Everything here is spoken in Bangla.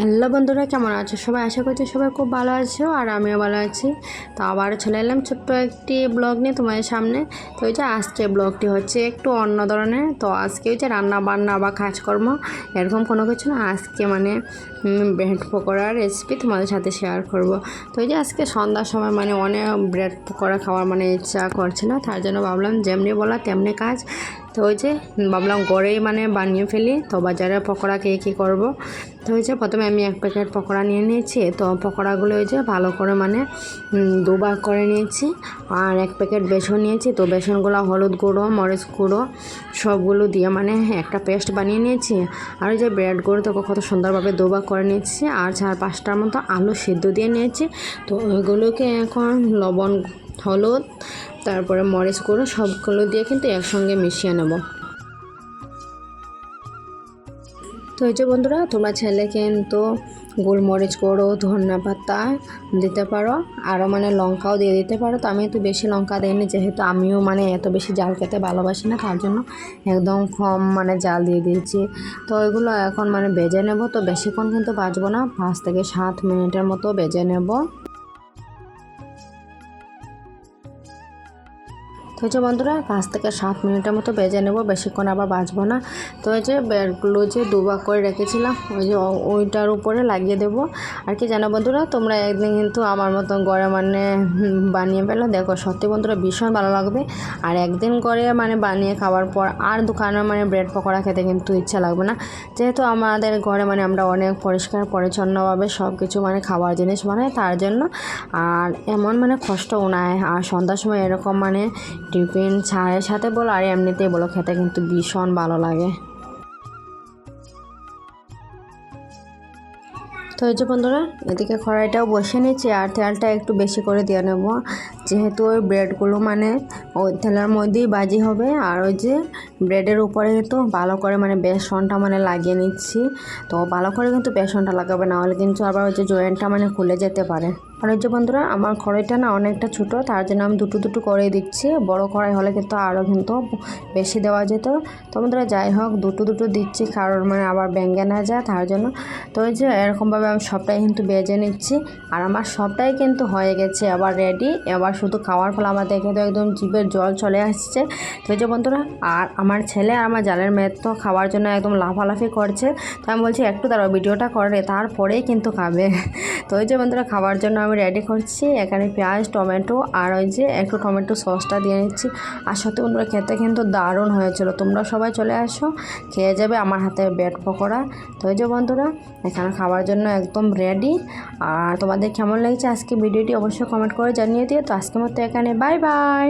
হ্যালো বন্ধুরা, কেমন আছো? সবাই আশা করছি সবাই খুব ভালো আছো আর আমিও ভালো আছি। তো আবার চলে এলাম ছোট্ট একটি ব্লগ নিয়ে তোমাদের সামনে। তো ওই যে আজকে ব্লগটি হচ্ছে একটু অন্য ধরনের। তো আজকে ওই যে রান্না বান্না বা কাজকর্ম এরকম কোনো কিছু না। আজকে মানে ব্রেড পকোড়ার রেসিপি তোমাদের সাথে শেয়ার করব। তো ওই যে আজকে সন্ধ্যার সময় মানে অনেক ব্রেড পকোড়া খাওয়ার মানে ইচ্ছা করছে না তার জন্য ভাবলাম যেমনি বলা তেমনি কাজ। তো ওই যে ভাবলাম গড়েই মানে বানিয়ে ফেলি। তো বাজারে পকোড়া কে কী করব? তো ওই যে প্রথমে আমি এক প্যাকেট পকোড়া নিয়ে নিয়েছি। তো পকোড়াগুলো ওই যে ভালো করে মানে দুবার করে নিয়েছি। আর এক প্যাকেট বেসন নিয়েছি। তো বেসনগুলো হলুদ গুঁড়ো, মরিচ গুঁড়ো, সবগুলো দিয়ে মানে একটা পেস্ট বানিয়ে নিয়েছি। আর ওই যে ব্রেডগুলো তো কত সুন্দরভাবে দুবার করে নিয়েছি। আর চার পাঁচটার মতো আলু সিদ্ধ দিয়ে নিয়েছি। তো ওইগুলোকে এখন লবণ হলুদ, তারপরে মরিচ গুঁড়ো, সবগুলো দিয়ে কিন্তু একসঙ্গে মিশিয়ে নেব। তো এই যে বন্ধুরা, তোমরা ছেলে কিন্তু গোলমরিচ গুঁড়ো, ধনিয়া পাতা দিতে পারো আরও মানে লঙ্কাও দিয়ে দিতে পারো। তো আমি একটু বেশি লঙ্কা দিইনি, যেহেতু আমিও মানে এত বেশি জাল খেতে ভালোবাসি না, তার জন্য একদম কম মানে জাল দিয়ে দিয়েছি। তো ওইগুলো এখন মানে বেজে নেব, তো বেশিক্ষণ কিন্তু বাজবো না, পাঁচ থেকে সাত মিনিটের মতো বেজে নেব। তো যে বন্ধুরা, পাঁচ থেকে সাত মিনিটের মতো বেজে নেব, বেশিক্ষণ আবার বাজবো না। তো এই যে ব্রেডগুলো যে দুবার করে রেখেছিলাম, ওই যে ওইটার উপরে লাগিয়ে দেবো। আর কি জানো বন্ধুরা, তোমরা একদিন কিন্তু আমার মতো গড়ে মানে বানিয়ে পেল দেখো, সত্যি বন্ধুরা ভীষণ ভালো লাগবে। আর একদিন করে মানে বানিয়ে খাওয়ার পর আর দোকানে মানে ব্রেড পকোড়া খেতে কিন্তু ইচ্ছা লাগবে না। যেহেতু আমাদের ঘরে মানে আমরা অনেক পরিষ্কার, পরিচ্ছন্নভাবে সব কিছু মানে খাওয়ার জিনিস বানাই তার জন্য। আর এমন মানে কষ্টও নাই। আর সন্ধ্যার সময় এরকম মানে টিফিন চায়ের সাথে বলো, আর এমনিতেই বলো, খেতে কিন্তু ভীষণ ভালো লাগে। তো এই যে বন্ধুরা, এদিকে খড়াইটাও বসে নিচ্ছি, আর তেলটা একটু বেশি করে দিয়ে নেব। যেহেতু ওই ব্রেডগুলো মানে ওই তেলের মধ্যেই বাজি হবে, আর ওই যে ব্রেডের উপরে কিন্তু ভালো করে মানে বেসনটা মানে লাগিয়ে নিচ্ছি। তো ভালো করে কিন্তু বেসনটা লাগাবে না হলে কিন্তু আবার ওই যে জয়েন্টটা মানে খুলে যেতে পারে। আর ওই যে বন্ধুরা, আমার কড়াইটা না অনেকটা ছোটো, তার জন্য আমি দুটো দুটো করে দিচ্ছি। বড় কড়াই হলে কিন্তু আরও কিন্তু বেশি দেওয়া যেত। তো বন্ধুরা, যাই হোক, দুটো দুটো দিচ্ছি, কারণ মানে আবার ব্যাঙ্গে না যায়, তার জন্য। তো ওই যে এরকমভাবে আমি সবটাই কিন্তু বেজে নিচ্ছি, আর আমার সবটাই কিন্তু হয়ে গেছে আবার রেডি এবার শুধু খাওয়ার ফলে আমার দেখে তো একদম জিভের জল চলে আসছে। তো যে বন্ধুরা, আর আমার ছেলে আর আমার জালের মেয়ের তো খাওয়ার জন্য একদম লাফালাফি করছে। তো আমি বলছি, একটু দাঁড়াও, ভিডিওটা করে তারপরেই কিন্তু খাবে। তো ওই যে বন্ধুরা, খাওয়ার জন্য আমি রেডি করছি। এখানে পেঁয়াজ, টমেটো আর ওই যে একটু টমেটো সসটা দিয়ে নিচ্ছি। আর সত্যি বন্ধুরা, খেতে কিন্তু দারুণ হয়েছিল। তোমরা সবাই চলে আসো, খেয়ে যাবে আমার হাতে বেড পকোড়া। তো ওই যে বন্ধুরা, এখানে খাওয়ার জন্য একদম রেডি আর তোমাদের কেমন লেগেছে আজকে ভিডিওটি অবশ্যই কমেন্ট করে জানিয়ে দিও। তো আজকের মতো এখানে বাই বাই।